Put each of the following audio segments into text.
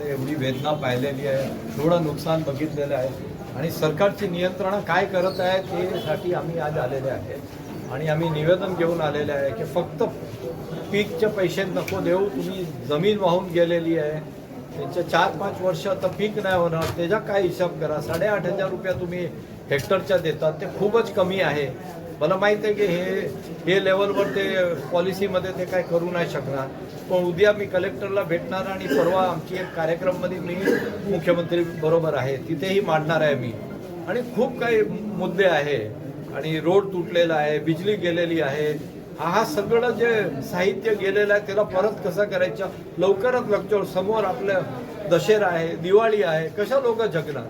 एवढी वेदना पाहिलेली आहे थोडं नुकसान बघितलेलं आहे. आणि सरकारची नियंत्रणं काय करत आहे ते साठी आम्ही आज आलेले आहेत आणि आम्ही निवेदन घेऊन आलेले आहे की फक्त पीकचे पैसे नको देऊ तुम्ही जमीन वाहून गेलेली आहे. त्यांच्या चार पाच वर्ष आता पीक नाही होणार त्याचा काय हिशोब करा? साडेआठ हजार रुपया तुम्ही हेक्टरच्या देतात ते खूपच कमी आहे. मला माहीत आहे की हे हे लेवलवर ते पॉलिसीमध्ये ते काय करू नाही शकणार. पण उद्या मी कलेक्टरला भेटणार आणि परवा आमची एक कार्यक्रममध्ये मी मुख्यमंत्री बरोबर आहे तिथेही मांडणार आहे मी. आणि खूप काही मुद्दे आहे. आणि रोड तुटलेला आहे बिजली गेलेली आहे. हा सगळं जे साहित्य गेलेलं आहे त्याला परत कसं करायचं? लवकरात लवकर समोर आपलं दशेरा आहे दिवाळी आहे कशा लोक जगणार?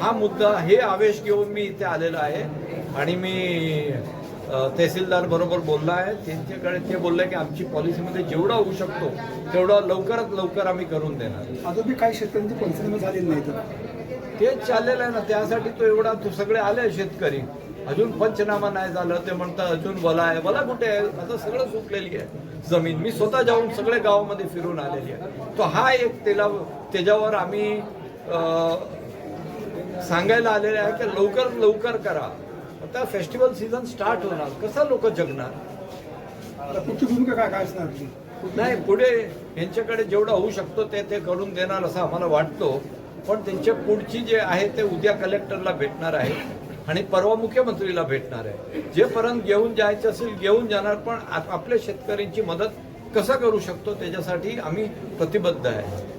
हा मुद्दा हे आवेश घेऊन मी इथे आलेला आहे. आणि मी तहसीलदार बरोबर बोलला आहे. त्यांच्याकडे ते बोलले की आमची पॉलिसीमध्ये जेवढा होऊ शकतो तेवढं लवकरात लवकर आम्ही करून देणार. अजून बी काही शेतकऱ्यांची पंचनामे झालेली नाही तर तेच चाललेलं आहे ना त्यासाठी तो एवढा तो सगळे आले शेतकरी. अजून पंचनामा नाही झालं ते म्हणतात अजून वला आहे. वला कुठे आहे? आता सगळं सुटलेली आहे. जमीन. मी स्वतः जाऊन सगळे गावामध्ये फिरून आलेली आहे. तो हा एक त्याला त्याच्यावर आम्ही सांगायला आलेले आहे की लवकर लवकर करा. आता फेस्टिवल सीझन स्टार्ट होणार. कसं लोक जगणार? पुढची भूमिका काय काय असणार? नाही पुढे यांच्याकडे जेवढं होऊ शकतो ते ते करून देणार असं आम्हाला वाटतो. पण त्यांच्या पुढची जे आहे ते उद्या कलेक्टरला भेटणार आहे आणि परवा मुख्यमंत्रीला भेटणार आहे. जेपर्यंत घेऊन जायचं असेल घेऊन जाणार पण आप- आपल्या शेतकऱ्यांची मदत कसं करू शकतो त्याच्यासाठी आम्ही प्रतिबद्ध आहे.